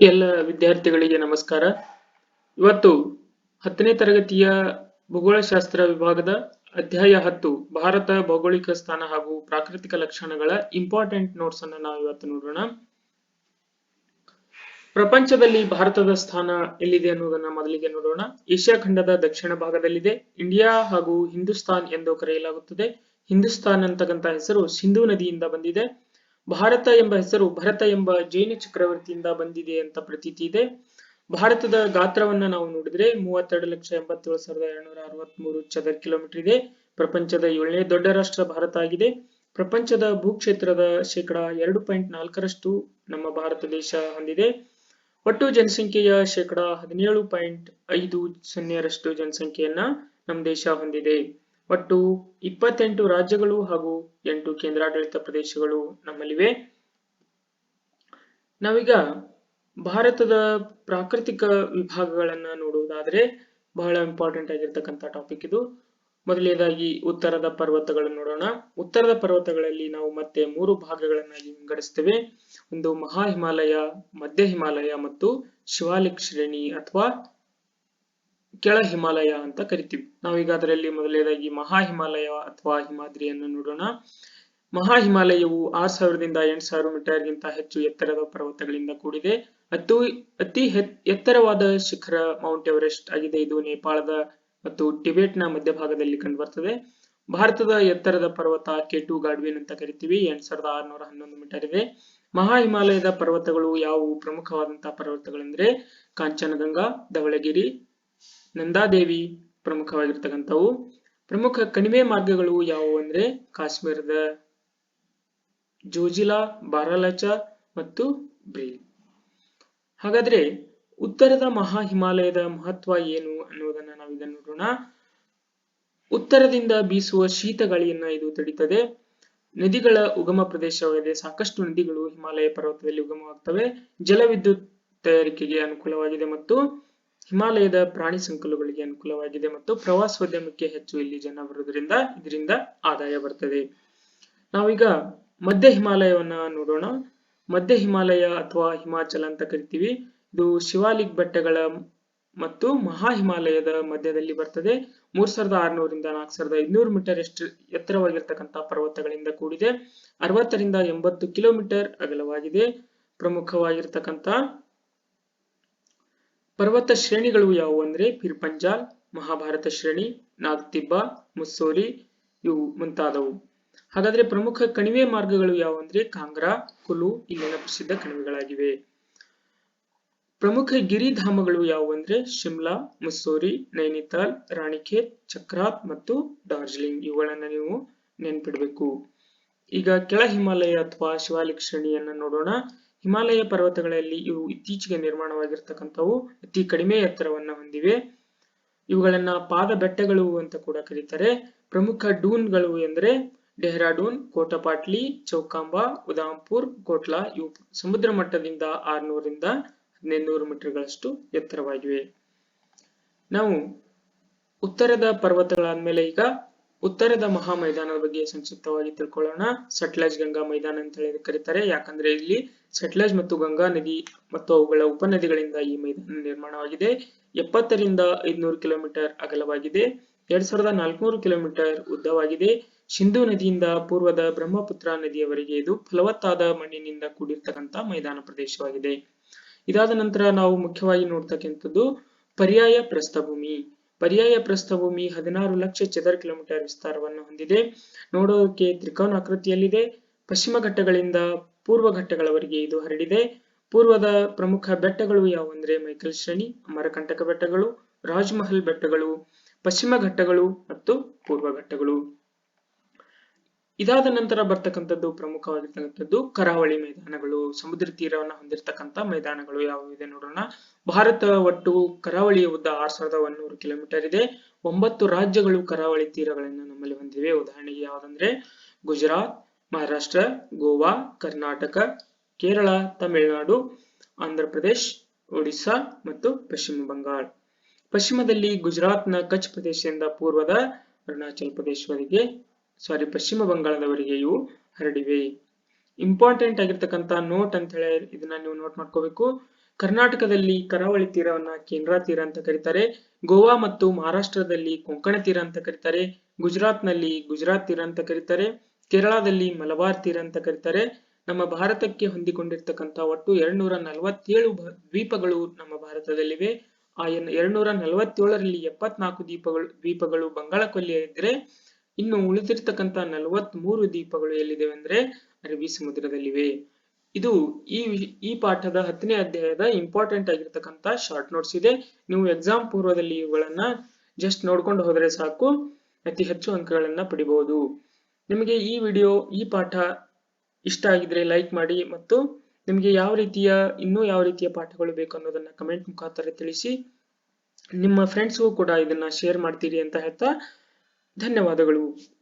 ಎಲ್ಲ ವಿದ್ಯಾರ್ಥಿಗಳಿಗೆ ನಮಸ್ಕಾರ. ಇವತ್ತು ಹತ್ತನೇ ತರಗತಿಯ ಭೂಗೋಳಶಾಸ್ತ್ರ ವಿಭಾಗದ ಅಧ್ಯಾಯ ಹತ್ತು, ಭಾರತ ಭೌಗೋಳಿಕ ಸ್ಥಾನ ಹಾಗೂ ಪ್ರಾಕೃತಿಕ ಲಕ್ಷಣಗಳ ಇಂಪಾರ್ಟೆಂಟ್ ನೋಟ್ಸ್ ಅನ್ನು ನಾವು ಇವತ್ತು ನೋಡೋಣ. ಪ್ರಪಂಚದಲ್ಲಿ ಭಾರತದ ಸ್ಥಾನ ಎಲ್ಲಿದೆ ಅನ್ನೋದನ್ನ ಮೊದಲಿಗೆ ನೋಡೋಣ. ಏಷ್ಯಾ ಖಂಡದ ದಕ್ಷಿಣ ಭಾಗದಲ್ಲಿದೆ. ಇಂಡಿಯಾ ಹಾಗೂ ಹಿಂದೂಸ್ತಾನ್ ಎಂದು ಕರೆಯಲಾಗುತ್ತದೆ. ಹಿಂದೂಸ್ತಾನ್ ಅಂತಕ್ಕಂಥ ಹೆಸರು ಸಿಂಧೂ ನದಿಯಿಂದ ಬಂದಿದೆ. ಭಾರತ ಎಂಬ ಹೆಸರು ಭರತ ಎಂಬ ಜೈನ ಚಕ್ರವರ್ತಿಯಿಂದ ಬಂದಿದೆ ಅಂತ ಪ್ರತೀತಿ ಇದೆ. ಭಾರತದ ಗಾತ್ರವನ್ನ ನಾವು ನೋಡಿದ್ರೆ ಮೂವತ್ತೆರಡು ಲಕ್ಷ ಎಂಬತ್ತೇಳು ಸಾವಿರದ ಎರಡ್ನೂರ ಅರವತ್ಮೂರು ಚದರ ಕಿಲೋಮೀಟರ್ ಇದೆ. ಪ್ರಪಂಚದ ಏಳನೇ ದೊಡ್ಡ ರಾಷ್ಟ್ರ ಭಾರತ ಆಗಿದೆ. ಪ್ರಪಂಚದ ಭೂಕ್ಷೇತ್ರದ ಶೇಕಡ ಎರಡು ಪಾಯಿಂಟ್ ನಾಲ್ಕರಷ್ಟು ನಮ್ಮ ಭಾರತ ದೇಶ ಹೊಂದಿದೆ. ಒಟ್ಟು ಜನಸಂಖ್ಯೆಯ ಶೇಕಡ ಹದಿನೇಳು ಪಾಯಿಂಟ್ ಐದು ಸೊನ್ನೆರಷ್ಟು ಜನಸಂಖ್ಯೆಯನ್ನ ನಮ್ಮ ದೇಶ ಹೊಂದಿದೆ. ಒಟ್ಟು ಇಪ್ಪತ್ತೆಂಟು ರಾಜ್ಯಗಳು ಹಾಗೂ ಎಂಟು ಕೇಂದ್ರಾಡಳಿತ ಪ್ರದೇಶಗಳು ನಮ್ಮಲ್ಲಿವೆ. ನಾವೀಗ ಭಾರತದ ಪ್ರಾಕೃತಿಕ ವಿಭಾಗಗಳನ್ನ ನೋಡುವುದಾದ್ರೆ ಬಹಳ ಇಂಪಾರ್ಟೆಂಟ್ ಆಗಿರ್ತಕ್ಕಂಥ ಟಾಪಿಕ್ ಇದು. ಮೊದಲನೇದಾಗಿ ಉತ್ತರದ ಪರ್ವತಗಳನ್ನು ನೋಡೋಣ. ಉತ್ತರದ ಪರ್ವತಗಳಲ್ಲಿ ನಾವು ಮತ್ತೆ ಮೂರು ಭಾಗಗಳನ್ನಾಗಿ ವಿಂಗಡಿಸ್ತೇವೆ. ಒಂದು ಮಹಾ ಹಿಮಾಲಯ ಮಧ್ಯ ಹಿಮಾಲಯ ಮತ್ತು ಶಿವಾಲಿಕ್ ಶ್ರೇಣಿ ಅಥವಾ ಕೆಳ ಹಿಮಾಲಯ ಅಂತ ಕರಿತೀವಿ. ನಾವೀಗ ಅದರಲ್ಲಿ ಮೊದಲನೇದಾಗಿ ಮಹಾ ಹಿಮಾಲಯ ಅಥವಾ ಹಿಮಾದ್ರಿಯನ್ನು ನೋಡೋಣ. ಮಹಾ ಹಿಮಾಲಯವು ಆರ್ ಸಾವಿರದಿಂದ ಎಂಟು ಸಾವಿರ ಮೀಟರ್ಗಿಂತ ಹೆಚ್ಚು ಎತ್ತರದ ಪರ್ವತಗಳಿಂದ ಕೂಡಿದೆ. ಅತಿ ಅತಿ ಎತ್ತರವಾದ ಶಿಖರ ಮೌಂಟ್ ಎವರೆಸ್ಟ್ ಆಗಿದೆ. ಇದು ನೇಪಾಳದ ಮತ್ತು ಟಿಬೆಟ್ನ ಮಧ್ಯಭಾಗದಲ್ಲಿ ಕಂಡುಬರ್ತದೆ. ಭಾರತದ ಎತ್ತರದ ಪರ್ವತ ಕೆಟು ಗಾಡ್ವಿನ್ ಅಂತ ಕರಿತೀವಿ. ಎಂಟ್ ಸಾವಿರದ ಆರುನೂರ ಹನ್ನೊಂದು ಮೀಟರ್ ಇದೆ. ಮಹಾ ಹಿಮಾಲಯದ ಪರ್ವತಗಳು ಯಾವುವು? ಪ್ರಮುಖವಾದಂತಹ ಪರ್ವತಗಳೆಂದ್ರೆ ಕಾಂಚನಗಂಗಾ, ಧವಳಗಿರಿ ನಂದಾದೇವಿ ಪ್ರಮುಖವಾಗಿರ್ತಕ್ಕಂಥವು. ಪ್ರಮುಖ ಕಣಿವೆ ಮಾರ್ಗಗಳು ಯಾವುವು ಅಂದ್ರೆ ಕಾಶ್ಮೀರದ ಜೋಜಿಲಾ, ಬಾರಾಲಚ ಮತ್ತು ಬ್ರೀಲ್. ಹಾಗಾದ್ರೆ ಉತ್ತರದ ಮಹಾ ಹಿಮಾಲಯದ ಮಹತ್ವ ಏನು ಅನ್ನುವುದನ್ನ ನಾವೀಗ ನೋಡೋಣ. ಉತ್ತರದಿಂದ ಬೀಸುವ ಶೀತ ಗಾಳಿಯನ್ನ ಇದು ತಡೀತದೆ. ನದಿಗಳ ಉಗಮ ಪ್ರದೇಶವಾಗಿದೆ. ಸಾಕಷ್ಟು ನದಿಗಳು ಹಿಮಾಲಯ ಪರ್ವತದಲ್ಲಿ ಉಗಮವಾಗ್ತವೆ. ಜಲವಿದ್ಯುತ್ ತಯಾರಿಕೆಗೆ ಅನುಕೂಲವಾಗಿದೆ ಮತ್ತು ಹಿಮಾಲಯದ ಪ್ರಾಣಿ ಸಂಕುಲಗಳಿಗೆ ಅನುಕೂಲವಾಗಿದೆ ಮತ್ತು ಪ್ರವಾಸೋದ್ಯಮಕ್ಕೆ ಹೆಚ್ಚು ಇಲ್ಲಿ ಜನ ಬರೋದ್ರಿಂದ ಇದರಿಂದ ಆದಾಯ ಬರ್ತದೆ. ನಾವೀಗ ಮಧ್ಯ ಹಿಮಾಲಯವನ್ನ ನೋಡೋಣ. ಮಧ್ಯ ಹಿಮಾಲಯ ಅಥವಾ ಹಿಮಾಚಲ ಅಂತ ಕರಿತೀವಿ. ಇದು ಶಿವಾಲಿಕ್ ಬೆಟ್ಟಗಳ ಮತ್ತು ಮಹಾ ಹಿಮಾಲಯದ ಮಧ್ಯದಲ್ಲಿ ಬರ್ತದೆ. ಮೂರ್ ಸಾವಿರದ ಆರ್ನೂರಿಂದ ನಾಲ್ಕು ಸಾವಿರದ ಐದ್ನೂರು ಮೀಟರ್ ಎಷ್ಟು ಎತ್ತರವಾಗಿರ್ತಕ್ಕಂಥ ಪರ್ವತಗಳಿಂದ ಕೂಡಿದೆ. ಅರವತ್ತರಿಂದ ಎಂಬತ್ತು ಕಿಲೋಮೀಟರ್ ಅಗಲವಾಗಿದೆ. ಪ್ರಮುಖವಾಗಿರ್ತಕ್ಕಂಥ ಪರ್ವತ ಶ್ರೇಣಿಗಳು ಯಾವುವು ಅಂದ್ರೆ ಪಿರ್ ಪಂಜಾಲ್, ಮಹಾಭಾರತ ಶ್ರೇಣಿ ನಾಗ್ತಿಬ್ಬ ಮುಸ್ಸೋರಿ ಇವು ಮುಂತಾದವು. ಹಾಗಾದ್ರೆ ಪ್ರಮುಖ ಕಣಿವೆ ಮಾರ್ಗಗಳು ಯಾವುವು ಅಂದ್ರೆ ಕಾಂಗ್ರಾ, ಕುಲು ಇಲ್ಲಿನ ಪ್ರಸಿದ್ಧ ಕಣಿವೆಗಳಾಗಿವೆ. ಪ್ರಮುಖ ಗಿರಿಧಾಮಗಳು ಯಾವುವು ಅಂದ್ರೆ ಶಿಮ್ಲಾ ಮುಸ್ಸೋರಿ ನೈನಿತಾಲ್, ರಾಣಿಖೇತ್, ಚಕ್ರಾತ್ ಮತ್ತು ಡಾರ್ಜಿಲಿಂಗ್ ಇವುಗಳನ್ನ ನೀವು ನೆನ್ಪಿಡಬೇಕು. ಈಗ ಕೆಳ ಹಿಮಾಲಯ ಅಥವಾ ಶಿವಾಲಿಕ್ ಶ್ರೇಣಿಯನ್ನ ನೋಡೋಣ. ಹಿಮಾಲಯ ಪರ್ವತಗಳಲ್ಲಿ ಇವು ಇತ್ತೀಚೆಗೆ ನಿರ್ಮಾಣವಾಗಿರ್ತಕ್ಕಂಥವು ಅತಿ ಕಡಿಮೆ ಎತ್ತರವನ್ನ ಹೊಂದಿವೆ. ಇವುಗಳನ್ನ ಪಾದ ಬೆಟ್ಟಗಳು ಅಂತ ಕೂಡ ಕರೀತಾರೆ. ಪ್ರಮುಖ ಡೂನ್ಗಳು ಎಂದರೆ ಡೆಹ್ರಾಡೂನ್, ಕೋಟಪಾಟ್ಲಿ, ಚೌಕಾಂಬಾ, ಉದಾಂಪುರ್, ಕೋಟ್ಲಾ ಇವು ಸಮುದ್ರ ಮಟ್ಟದಿಂದ ಆರ್ನೂರಿಂದ ಮೀಟರ್ ಮೀಟರ್ಗಳಷ್ಟು ಎತ್ತರವಾಗಿವೆ. ನಾವು ಉತ್ತರದ ಪರ್ವತಗಳಾದ್ಮೇಲೆ ಈಗ ಉತ್ತರದ ಮಹಾ ಮೈದಾನದ ಬಗ್ಗೆ ಸಂಕ್ಷಿಪ್ತವಾಗಿ ತಿಳ್ಕೊಳ್ಳೋಣ. ಸಟ್ಲಜ್ ಗಂಗಾ ಮೈದಾನ ಅಂತ ಹೇಳಿ ಕರೀತಾರೆ. ಯಾಕಂದ್ರೆ ಇಲ್ಲಿ ಸಟ್ಲಜ್ ಮತ್ತು ಗಂಗಾ ನದಿ ಮತ್ತು ಅವುಗಳ ಉಪನದಿಗಳಿಂದ ಈ ಮೈದಾನ ನಿರ್ಮಾಣವಾಗಿದೆ. ಎಪ್ಪತ್ತರಿಂದ ಐದ್ನೂರು ಕಿಲೋಮೀಟರ್ ಅಗಲವಾಗಿದೆ. ಎರಡ್ ಸಾವಿರದ ನಾಲ್ಕುನೂರು ಕಿಲೋಮೀಟರ್ ಉದ್ದವಾಗಿದೆ. ಸಿಂಧು ನದಿಯಿಂದ ಪೂರ್ವದ ಬ್ರಹ್ಮಪುತ್ರ ನದಿಯವರೆಗೆ ಇದು ಫಲವತ್ತಾದ ಮಣ್ಣಿನಿಂದ ಕೂಡಿರ್ತಕ್ಕಂಥ ಮೈದಾನ ಪ್ರದೇಶವಾಗಿದೆ. ಇದಾದ ನಂತರ ನಾವು ಮುಖ್ಯವಾಗಿ ನೋಡ್ತಕ್ಕಂಥದ್ದು ಪರ್ಯಾಯ ಪ್ರಸ್ಥಭೂಮಿ. ಪರ್ಯಾಯ ಪ್ರಸ್ಥಭೂಮಿ ಹದಿನಾರು ಲಕ್ಷ ಚದರ ಕಿಲೋಮೀಟರ್ ವಿಸ್ತಾರವನ್ನು ಹೊಂದಿದೆ. ನೋಡೋಕೆ ತ್ರಿಕೋನ ಆಕೃತಿಯಲ್ಲಿದೆ. ಪಶ್ಚಿಮ ಘಟ್ಟಗಳಿಂದ ಪೂರ್ವ ಘಟ್ಟಗಳವರೆಗೆ ಇದು ಹರಡಿದೆ. ಪೂರ್ವದ ಪ್ರಮುಖ ಬೆಟ್ಟಗಳು ಯಾವುವಂದ್ರೆ ಮೈಕಲ್ ಶ್ರೇಣಿ, ಅಮರಕಂಟಕ ಬೆಟ್ಟಗಳು, ರಾಜ್ಮಹಲ್ ಬೆಟ್ಟಗಳು, ಪಶ್ಚಿಮ ಘಟ್ಟಗಳು ಮತ್ತು ಪೂರ್ವ ಘಟ್ಟಗಳು. ಇದಾದ ನಂತರ ಬರ್ತಕ್ಕಂಥದ್ದು ಪ್ರಮುಖವಾಗಿರ್ತಕ್ಕಂಥದ್ದು ಕರಾವಳಿ ಮೈದಾನಗಳು, ಸಮುದ್ರ ತೀರವನ್ನ ಹೊಂದಿರತಕ್ಕಂಥ ಮೈದಾನಗಳು ಯಾವುವಿದೆ ನೋಡೋಣ. ಭಾರತ ಒಟ್ಟು ಕರಾವಳಿಯ ಉದ್ದ ಆರ್ ಸಾವಿರದ ಒಂದೂರು ಕಿಲೋಮೀಟರ್ ಇದೆ. ಒಂಬತ್ತು ರಾಜ್ಯಗಳು ಕರಾವಳಿ ತೀರಗಳನ್ನು ನಮ್ಮಲ್ಲಿ ಹೊಂದಿವೆ. ಉದಾಹರಣೆಗೆ ಯಾವುದಂದ್ರೆ ಗುಜರಾತ್, ಮಹಾರಾಷ್ಟ್ರ, ಗೋವಾ, ಕರ್ನಾಟಕ, ಕೇರಳ, ತಮಿಳುನಾಡು ಆಂಧ್ರ ಪ್ರದೇಶ್ ಒಡಿಸ್ಸಾ ಮತ್ತು ಪಶ್ಚಿಮ ಬಂಗಾಳ. ಪಶ್ಚಿಮದಲ್ಲಿ ಗುಜರಾತ್ನ ಕಚ್ ಪ್ರದೇಶದಿಂದ ಪೂರ್ವದ ಅರುಣಾಚಲ ಪ್ರದೇಶವರೆಗೆ ಸಾರಿ ಪಶ್ಚಿಮ ಬಂಗಾಳದವರಿಗೆ ಇವು ಹರಡಿವೆ. ಇಂಪಾರ್ಟೆಂಟ್ ಆಗಿರ್ತಕ್ಕಂಥ ನೋಟ್ ಅಂತ ಹೇಳಿ ಇದನ್ನ ನೀವು ನೋಟ್ ಮಾಡ್ಕೋಬೇಕು. ಕರ್ನಾಟಕದಲ್ಲಿ ಕರಾವಳಿ ತೀರವನ್ನ ಕೇಂದ್ರ ತೀರ ಅಂತ ಕರೀತಾರೆ. ಗೋವಾ ಮತ್ತು ಮಹಾರಾಷ್ಟ್ರದಲ್ಲಿ ಕೊಂಕಣ ತೀರ ಅಂತ ಕರೀತಾರೆ. ಗುಜರಾತ್ನಲ್ಲಿ ಗುಜರಾತ್ ತೀರ ಅಂತ ಕರೀತಾರೆ. ಕೇರಳದಲ್ಲಿ ಮಲಬಾರ್ ತೀರ ಅಂತ ಕರೀತಾರೆ. ನಮ್ಮ ಭಾರತಕ್ಕೆ ಹೊಂದಿಕೊಂಡಿರ್ತಕ್ಕಂಥ ಒಟ್ಟು ಎರಡ್ನೂರ ನಲವತ್ತೇಳು ದ್ವೀಪಗಳು ನಮ್ಮ ಭಾರತದಲ್ಲಿವೆ. ಆ ಎರಡ್ನೂರ ನಲವತ್ತೇಳರಲ್ಲಿ ಎಪ್ಪತ್ನಾಲ್ಕು ದ್ವೀಪಗಳು ದ್ವೀಪಗಳು ಬಂಗಾಳ ಕೊಲ್ಲಿಯಿದ್ರೆ ಇನ್ನು ಉಳಿದಿರ್ತಕ್ಕಂಥ ನಲವತ್ತ್ ಮೂರು ದೀಪಗಳು ಎಲ್ಲಿದೆ ಅಂದ್ರೆ ಅರಬ್ಬಿ ಸಮುದ್ರದಲ್ಲಿವೆ. ಇದು ಈ ಈ ಪಾಠದ ಹತ್ತನೇ ಅಧ್ಯಾಯದ ಇಂಪಾರ್ಟೆಂಟ್ ಆಗಿರ್ತಕ್ಕಂಥ ಶಾರ್ಟ್ ನೋಟ್ಸ್ ಇದೆ. ನೀವು ಎಕ್ಸಾಮ್ ಪೂರ್ವದಲ್ಲಿ ಇವುಗಳನ್ನ ಜಸ್ಟ್ ನೋಡ್ಕೊಂಡು ಹೋದರೆ ಸಾಕು. ಅತಿ ಹೆಚ್ಚು ಅಂಕಗಳನ್ನ ಪಡಿಬಹುದು ನಿಮಗೆ ಈ ವಿಡಿಯೋ ಈ ಪಾಠ ಇಷ್ಟ ಆಗಿದ್ರೆ ಲೈಕ್ ಮಾಡಿ ಮತ್ತು ನಿಮಗೆ ಯಾವ ರೀತಿಯ, ಇನ್ನೂ ಯಾವ ರೀತಿಯ ಪಾಠಗಳು ಬೇಕು ಅನ್ನೋದನ್ನ ಕಮೆಂಟ್ ಮುಖಾಂತರ ತಿಳಿಸಿ. ನಿಮ್ಮ ಫ್ರೆಂಡ್ಸ್ಗೂ ಕೂಡ ಇದನ್ನ ಶೇರ್ ಮಾಡ್ತೀರಿ ಅಂತ ಹೇಳ್ತಾ ಧನ್ಯವಾದಗಳು.